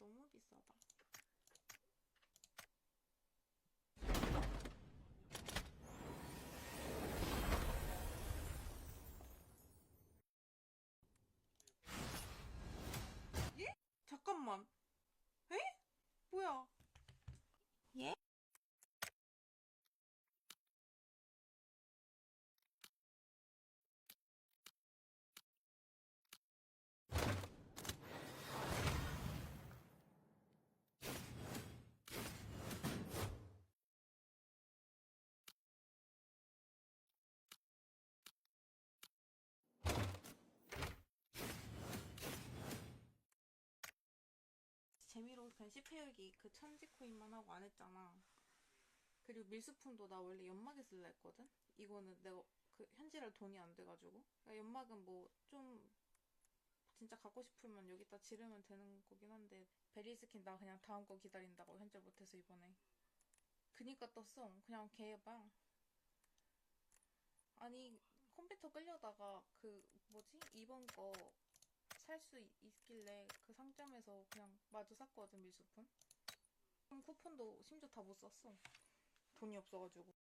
써봐. 예? 잠깐만. 에? 뭐야? 예? 재미로 그냥 씹혀열기 그 천지 코인만 하고 안 했잖아. 그리고 밀수품도 나 원래 연막에 쓸라 했거든? 이거는 내가 그 현질할 돈이 안 돼가지고. 그러니까 연막은 뭐 좀 진짜 갖고 싶으면 여기다 지르면 되는 거긴 한데 베리 스킨 나 그냥 다음 거 기다린다고 현질 못해서 이번에. 그니까 떴어. 그냥 개방. 아니 컴퓨터 끌려다가 그 뭐지? 이번 거살 수 있길래 그 상점에서 그냥 마주 샀거든 밀수품. 쿠폰도 심지어 다못 샀어. 돈이 없어가지고.